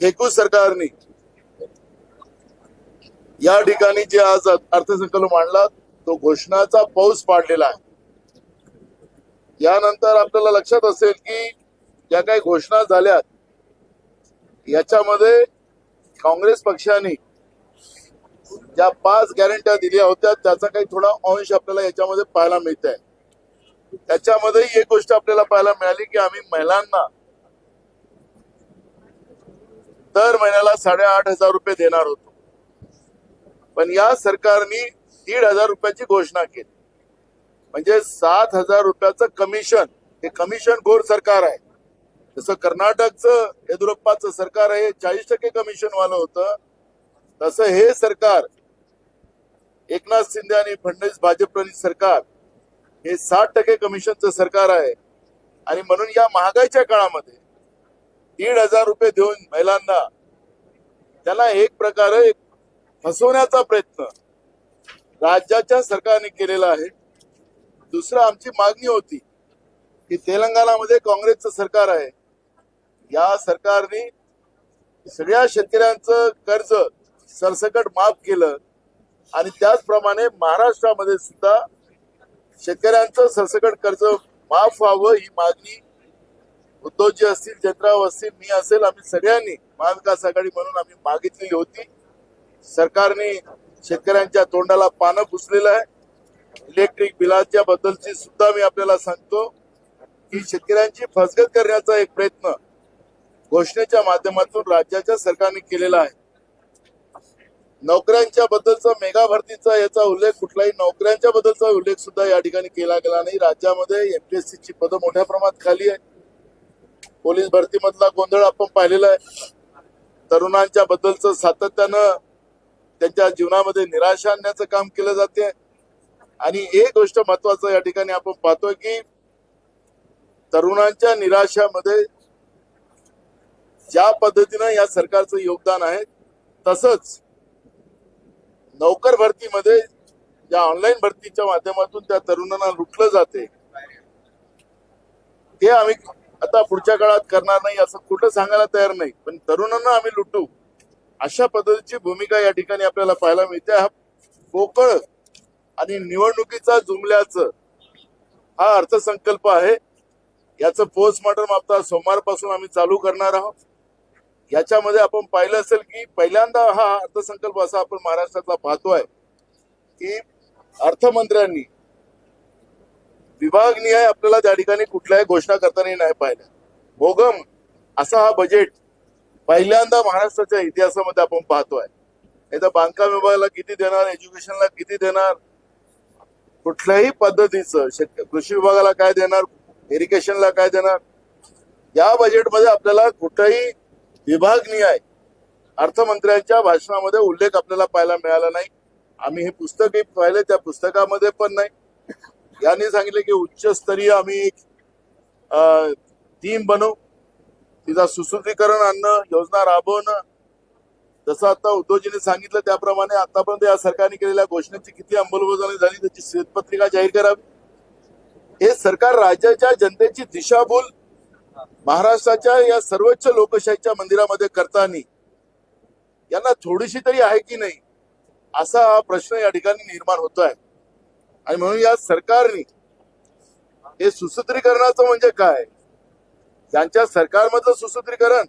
फेकू सरकारने या ठिकाणी जे आज अर्थसंकल्प मांडला तो घोषणाचा पाऊस पाडलेला आहे. यानंतर आपल्याला लक्षात असेल की ज्या काही घोषणा झाल्यात याच्यामध्ये काँग्रेस पक्षाने ज्या पाच गॅरंट्या दिल्या होत्या त्याचा काही थोडा अंश आपल्याला याच्यामध्ये पाहायला मिळत आहे त्याच्यामध्ये एक गोष्ट आपल्याला पाहायला मिळाली की आम्ही महिलांना दर महिन्याला साडेआठ हजार रुपये देणार होतो. पण या सरकारने दीड हजार रुपयाची घोषणा केली. म्हणजे सात हजार रुपयाचं कमिशन हे कमिशन घोर सरकार आहे. जसं कर्नाटकचं येदुरप्पाचं सरकार आहे चाळीस टक्के कमिशन वालं होतं. तसं हे सरकार एकनाथ शिंदे आणि फडणवीस भाजपप्रणित सरकार हे साठ टक्के कमिशनचं सरकार आहे. आणि म्हणून या महागाईच्या काळामध्ये दीड हजार रुपये देऊन महिलांना त्याला एक प्रकारे फसवण्याचा प्रयत्न राज्याच्या सरकारने केलेला आहे. दुसरं आमची मागणी होती की तेलंगणामध्ये काँग्रेसचं सरकार आहे. या सरकारने सगळ्या शेतकऱ्यांचं कर्ज सरसकट माफ केलं आणि त्याचप्रमाणे महाराष्ट्रामध्ये सुद्धा शेतकऱ्यांचं सरसकट कर्ज माफ व्हावं ही मागणी उद्धवजी असतील चंद्रराव असतील मी असेल आम्ही सगळ्यांनी महाविकास आघाडी म्हणून आम्ही मागितलेली होती. सरकारने शेतकऱ्यांच्या तोंडाला पानं पुसलेलं आहे. इलेक्ट्रिक बिलाच्या बद्दलची सुद्धा मी आपल्याला सांगतो. की शेतकऱ्यांची फसगत करण्याचा एक प्रयत्न घोषणेच्या माध्यमातून राज्याच्या सरकारने केलेला आहे. नोकऱ्यांच्या बद्दलचा मेगा भरतीचा याचा उल्लेख कुठलाही नोकऱ्यांच्या बद्दलचा उल्लेख सुद्धा या ठिकाणी केला गेला नाही. राज्यामध्ये एमपीएससीची पदं मोठ्या प्रमाणात खाली आहे. पोलीस भरतीमधला गोंधळ आपण पाहिलेला आहे. तरुणांच्या बद्दलचं सातत्यानं त्यांच्या जीवनामध्ये निराशा आणण्याचं काम केलं जाते. आणि एक गोष्ट महत्वाचं या ठिकाणी आपण पाहतोय की तरुणांच्या निराशामध्ये ज्या पद्धतीनं या सरकारचं योगदान आहे तसंच नोकर भरतीमध्ये ज्या ऑनलाईन भरतीच्या माध्यमातून त्या तरुणांना लुटलं जाते. ते आम्ही आता पुढच्या काळात करणार नाही असं कुठं सांगायला तयार नाही. पण तरुणांना आम्ही लुटू. अशा पद्धतीची भूमिका या ठिकाणी आपल्याला पाहायला मिळते. हा पोकळ आणि निवडणुकीचा जुमल्याचं हा अर्थसंकल्प आहे. याचं पोस्टमॉर्टम आता सोमवारपासून आम्ही चालू करणार आहोत. याच्यामध्ये आपण पाहिलं असेल की पहिल्यांदा हा अर्थसंकल्प असा आपण महाराष्ट्रातला पाहतोय की अर्थमंत्र्यांनी विभागनिहाय आपल्याला त्या ठिकाणी कुठल्याही घोषणा करताना नाही पाहिल्या भोगम असा हा बजेट पहिल्यांदा महाराष्ट्राच्या इतिहासामध्ये आपण पाहतोय. नाही बांधकाम विभागाला किती देणार एज्युकेशनला किती देणार कुठल्याही पद्धतीचं कृषी विभागाला काय देणार इरिगेशनला काय देणार या बजेटमध्ये आपल्याला कुठेही विभागनिहाय अर्थमंत्र्यांच्या भाषणामध्ये उल्लेख आपल्याला पाहायला मिळाला नाही. आम्ही हे पुस्तकही पाहिले त्या पुस्तकामध्ये पण नाही. यांनी सांगितले की उच्चस्तरीय आम्ही एक टीम बनवू. तिचा सुसूत्रीकरण आणणं योजना राबवणं. जसं आता उद्योजीने सांगितलं त्याप्रमाणे आतापर्यंत या सरकारने केलेल्या घोषणेची किती अंमलबजावणी झाली त्याची श्वेतपत्रिका जाहीर करावी. हे सरकार राज्याच्या जनतेची दिशाभूल महाराष्ट्राच्या या सर्वोच्च लोकशाहीच्या मंदिरामध्ये करताना यांना थोडीशी तरी आहे की नाही असा हा प्रश्न या ठिकाणी निर्माण होतो आहे आणि म्हणून या सरकारने हे सुसूत्रीकरणाचं म्हणजे काय? यांच्या सरकारमधलं सुसूत्रीकरण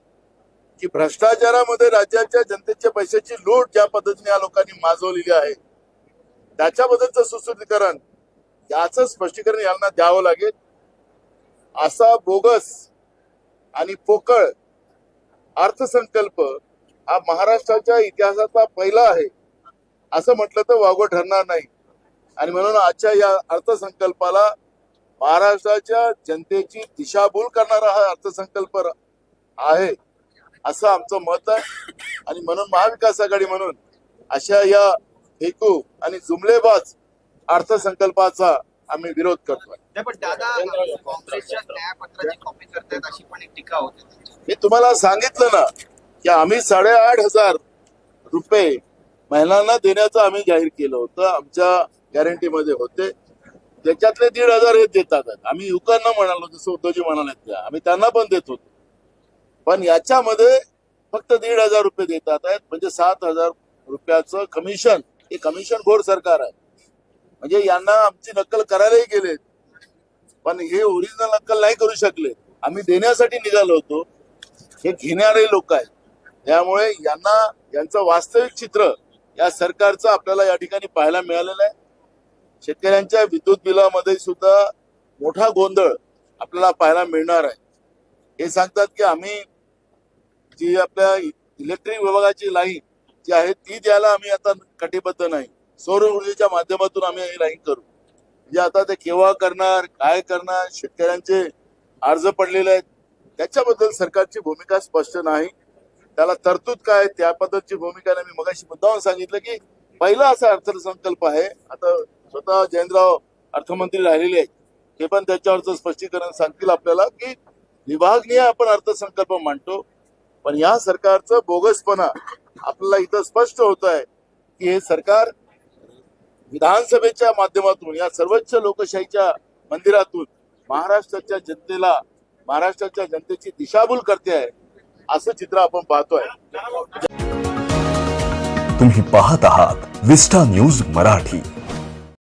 की भ्रष्टाचारामध्ये राज्याच्या जनतेच्या पैशाची लूट ज्या पद्धतीने या लोकांनी माजवलेली आहे त्याच्याबद्दलचं सुसूत्रीकरण याचं स्पष्टीकरण यांना द्यावं लागेल. असा बोगस आणि पोकळ अर्थसंकल्प हा महाराष्ट्राच्या इतिहासाचा पहिला आहे. असं म्हटलं तर वागो ठरणार नाही. आणि म्हणून आजच्या या अर्थसंकल्पाला महाराष्ट्राच्या जनतेची दिशाभूल करणारा हा अर्थसंकल्प आहे असं आमचं मत आहे. आणि म्हणून महाविकास आघाडी म्हणून अशा या फेकू आणि जुमलेबाज अर्थसंकल्पाचा आम्ही विरोध पण दादा अशी पण एक टीका होते. मी तुम्हाला सांगितलं ना की आम्ही साडेआठ हजार रुपये महिलांना देण्याचं आम्ही जाहीर केलं होतं. आमच्या गॅरंटीमध्ये होते. त्याच्यातले दीड हजार हे देतात. आम्ही युवकांना म्हणालो जसं उद्धवजी म्हणाले त्या आम्ही त्यांना पण देत होतो. पण याच्यामध्ये फक्त दीड हजार रुपये देतात आहेत. म्हणजे सात हजार रुपयाचं कमिशन हे कमिशन घोर सरकार आहे. म्हणजे यांना आमची नक्कल करायलाही गेले पण हे ओरिजिनल नक्कल नाही करू शकले. आम्ही देण्यासाठी निघालो होतो. हे घेणारे लोक आहेत. त्यामुळे यांना यांचं वास्तविक चित्र या सरकारचं आपल्याला या ठिकाणी पाहायला मिळालेलं आहे. शेतकऱ्यांच्या विद्युत बिलामध्ये सुद्धा मोठा गोंधळ आपल्याला पाहायला मिळणार आहे. हे सांगतात की आम्ही जी आपल्या इलेक्ट्रिक विभागाची लाईन जी आहे ती द्यायला आम्ही आता कटिबद्ध नाही. सौर ऊर्जेच्या माध्यमातून आम्ही ही लाईन करू. म्हणजे आता ते केव्हा करणार काय करणार शेतकऱ्यांचे अर्ज पडलेले आहेत. त्याच्याबद्दल सरकारची भूमिका स्पष्ट नाही. त्याला तरतूद काय त्याबद्दलची भूमिका मी मगाशी मुद्दाहून सांगितलं की पहिला असा अर्थसंकल्प आहे. आता स्वतः जयंतराव अर्थमंत्री राहिलेले आहेत. ते पण त्याच्यावरचं स्पष्टीकरण सांगतील आपल्याला की विभागनीय आपण अर्थसंकल्प मांडतो. पण या सरकारचं बोगसपणा आपल्याला इथं स्पष्ट होत आहे की हे सरकार विधानसभेच्या माध्यमातून या सर्वोच्च लोकशाहीच्या मंदिरातून महाराष्ट्राच्या जनतेला महाराष्ट्राच्या जनतेची दिशाभूल करते आहे असं चित्र आपण पाहतोय. तुम्ही पाहत आहात विस्टा न्यूज मराठी.